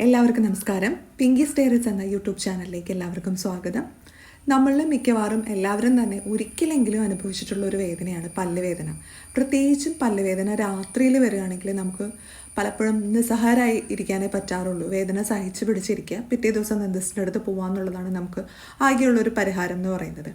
എല്ലാവർക്കും നമസ്കാരം. പിങ്കി സ്റ്റേറിസ് എന്ന യൂട്യൂബ് ചാനലിലേക്ക് എല്ലാവർക്കും സ്വാഗതം. നമ്മളിൽ മിക്കവാറും എല്ലാവരും തന്നെ ഒരിക്കലെങ്കിലും അനുഭവിച്ചിട്ടുള്ള ഒരു വേദനയാണ് പല്ലുവേദന. പ്രത്യേകിച്ചും പല്ലുവേദന രാത്രിയിൽ വരികയാണെങ്കിൽ നമുക്ക് പലപ്പോഴും നിസ്സഹാരായി ഇരിക്കാനേ പറ്റാറുള്ളൂ. വേദന സഹിച്ചു പിടിച്ചിരിക്കുക. പിറ്റേ ദിവസം ദന്തസ്റ്റിന്റെ അടുത്ത് പോകാമെന്നുള്ളതാണ് നമുക്ക് ആകെയുള്ളൊരു പരിഹാരം എന്ന് പറയുന്നത്.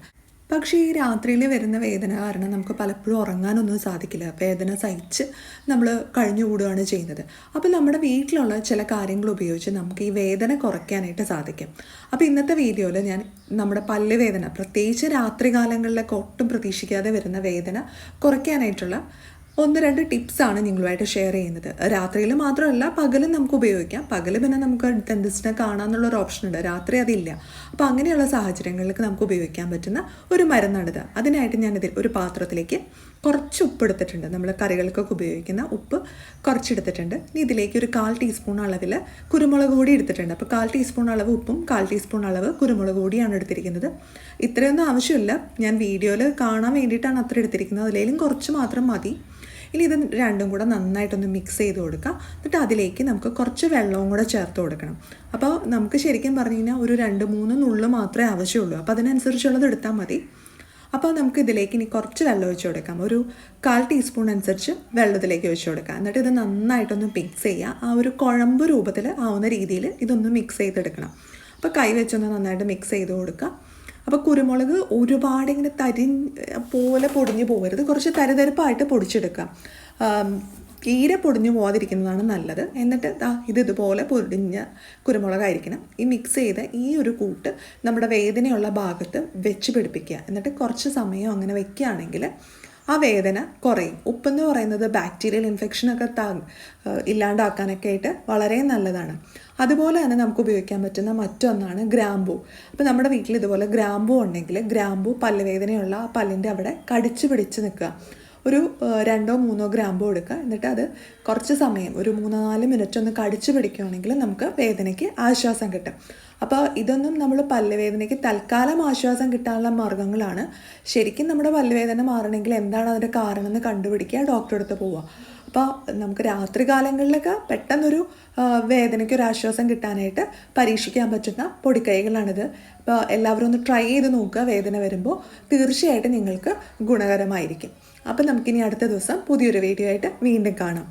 പക്ഷേ ഈ രാത്രിയിൽ വരുന്ന വേദന കാരണം നമുക്ക് പലപ്പോഴും ഉറങ്ങാനൊന്നും സാധിക്കില്ല. വേദന സഹിച്ച് നമ്മൾ കഴിഞ്ഞുകൂടുകയാണ് ചെയ്യുന്നത്. അപ്പോൾ നമ്മുടെ വീട്ടിലുള്ള ചില കാര്യങ്ങൾ ഉപയോഗിച്ച് നമുക്ക് ഈ വേദന കുറയ്ക്കാനായിട്ട് സാധിക്കും. അപ്പോൾ ഇന്നത്തെ വീഡിയോയിൽ ഞാൻ നമ്മുടെ പല്ല് വേദന പ്രത്യേകിച്ച് രാത്രി കാലങ്ങളിലൊക്കെ ഒട്ടും പ്രതീക്ഷിക്കാതെ വരുന്ന വേദന കുറയ്ക്കാനായിട്ടുള്ള ഒന്ന് രണ്ട് ടിപ്സാണ് നിങ്ങളുമായിട്ട് ഷെയർ ചെയ്യുന്നത്. രാത്രിയിൽ മാത്രമല്ല പകലും നമുക്ക് ഉപയോഗിക്കാം. പകൽ പിന്നെ നമുക്ക് ഡെന്റിസ്റ്റിനെ കാണാമെന്നുള്ള ഒരു ഓപ്ഷൻ ഉണ്ട്. രാത്രി അതില്ല. അപ്പോൾ അങ്ങനെയുള്ള സാഹചര്യങ്ങളിലേക്ക് നമുക്ക് ഉപയോഗിക്കാൻ പറ്റുന്ന ഒരു മരുന്നാണിത്. അതിനായിട്ട് ഞാനിതിൽ ഒരു പാത്രത്തിലേക്ക് കുറച്ച് ഉപ്പ് എടുത്തിട്ടുണ്ട് നമ്മൾ കറികൾക്കൊക്കെ ഉപയോഗിക്കുന്ന ഉപ്പ് കുറച്ചെടുത്തിട്ടുണ്ട്. ഇനി ഇതിലേക്ക് ഒരു കാൽ ടീസ്പൂൺ അളവിൽ കുരുമുളക് കൂടി എടുത്തിട്ടുണ്ട്. അപ്പോൾ കാൽ ടീസ്പൂൺ അളവ് ഉപ്പും കാൽ ടീസ്പൂൺ അളവ് കുരുമുളക് കൂടിയാണ് എടുത്തിരിക്കുന്നത്. ഇത്രയൊന്നും ആവശ്യമില്ല. ഞാൻ വീഡിയോയിൽ കാണാൻ വേണ്ടിയിട്ടാണ് അത്ര എടുത്തിരിക്കുന്നത്. അതിലേലും കുറച്ച് മാത്രം മതി. ഇനി ഇത് രണ്ടും കൂടെ നന്നായിട്ടൊന്ന് മിക്സ് ചെയ്ത് കൊടുക്കുക. എന്നിട്ട് അതിലേക്ക് നമുക്ക് കുറച്ച് വെള്ളവും കൂടെ ചേർത്ത് കൊടുക്കണം. അപ്പോൾ നമുക്ക് ശരിക്കും പറഞ്ഞു കഴിഞ്ഞാൽ ഒരു രണ്ട് മൂന്ന് നുള്ളു മാത്രമേ ആവശ്യമുള്ളൂ. അപ്പോൾ അതിനനുസരിച്ചുള്ളത് എടുത്താൽ മതി. അപ്പോൾ നമുക്ക് ഇതിലേക്ക് ഇനി കുറച്ച് വെള്ളം ഒഴിച്ചു കൊടുക്കാം. ഒരു കാൽ ടീസ്പൂൺ അനുസരിച്ച് വെള്ളത്തിലേക്ക് ഒഴിച്ചു കൊടുക്കാം. എന്നിട്ട് ഇത് നന്നായിട്ടൊന്ന് മിക്സ് ചെയ്യുക. ആ ഒരു കുഴമ്പ് രൂപത്തിൽ ആവുന്ന രീതിയിൽ ഇതൊന്ന് മിക്സ് ചെയ്തെടുക്കണം. അപ്പോൾ കൈ വെച്ചൊന്ന് നന്നായിട്ട് മിക്സ് ചെയ്ത് കൊടുക്കുക. അപ്പോൾ കുരുമുളക് ഒരുപാട് ഇങ്ങനെ തരി പോലെ പൊടിഞ്ഞു പോകരുത്. കുറച്ച് തരതരപ്പായിട്ട് പൊടിച്ചെടുക്കാം തീരെ പൊടിഞ്ഞു പോകാതിരിക്കുന്നതാണ് നല്ലത്. എന്നിട്ട് ദാ ഇത് ഇതുപോലെ പൊടിഞ്ഞ കുരുമുളകായിരിക്കണം. ഈ മിക്സ് ചെയ്ത് ഈ ഒരു കൂട്ട് നമ്മുടെ വേദനയുള്ള ഭാഗത്ത് വെച്ച് പിടിപ്പിക്കുക. എന്നിട്ട് കുറച്ച് സമയം അങ്ങനെ വെക്കുകയാണെങ്കിൽ ആ വേദന കുറയും. ഉപ്പെന്ന് പറയുന്നത് ബാക്ടീരിയൽ ഇൻഫെക്ഷനൊക്കെ താ ഇല്ലാണ്ടാക്കാനൊക്കെ ആയിട്ട് വളരെ നല്ലതാണ്. അതുപോലെ തന്നെ നമുക്ക് ഉപയോഗിക്കാൻ പറ്റുന്ന മറ്റൊന്നാണ് ഗ്രാമ്പൂ. അപ്പോൾ നമ്മുടെ വീട്ടിൽ ഇതുപോലെ ഗ്രാമ്പൂ ഉണ്ടെങ്കിൽ ഗ്രാമ്പൂ പല്ലുവേദനയുള്ള ആ പല്ലിന്റെ അവിടെ കടിച്ചു പിടിച്ച് നിൽക്കുക. ഒരു രണ്ടോ മൂന്നോ ഗ്രാമ്പോ എടുക്കുക എന്നിട്ട് അത് കുറച്ച് സമയം ഒരു മൂന്നോ നാല് മിനിറ്റ് ഒന്ന് കടിച്ചു പിടിക്കുകയാണെങ്കിൽ നമുക്ക് വേദനയ്ക്ക് ആശ്വാസം കിട്ടും. അപ്പോൾ ഇതൊന്നും നമ്മൾ പല്ലുവേദനയ്ക്ക് തൽക്കാലം ആശ്വാസം കിട്ടാനുള്ള മാർഗങ്ങളാണ് ശരിക്കും നമ്മുടെ പല്ലുവേദന മാറണമെങ്കിൽ എന്താണ് അതിന്റെ കാരണം എന്ന് കണ്ടുപിടിക്കുക ഡോക്ടറെ അടുത്ത് പോവുക. അപ്പോൾ നമുക്ക് രാത്രി കാലങ്ങളിലൊക്കെ പെട്ടെന്നൊരു വേദനയ്ക്ക് ഒരു ആശ്വാസം കിട്ടാനായിട്ട് പരീക്ഷിക്കാൻ പറ്റുന്ന പൊടിക്കൈകളാണിത്. അപ്പോൾ എല്ലാവരും ഒന്ന് ട്രൈ ചെയ്ത് നോക്കുക വേദന വരുമ്പോൾ തീർച്ചയായിട്ടും നിങ്ങൾക്ക് ഗുണകരമായിരിക്കും. അപ്പോൾ നമുക്കിനി അടുത്ത ദിവസം പുതിയൊരു വീഡിയോ ആയിട്ട് വീണ്ടും കാണാം.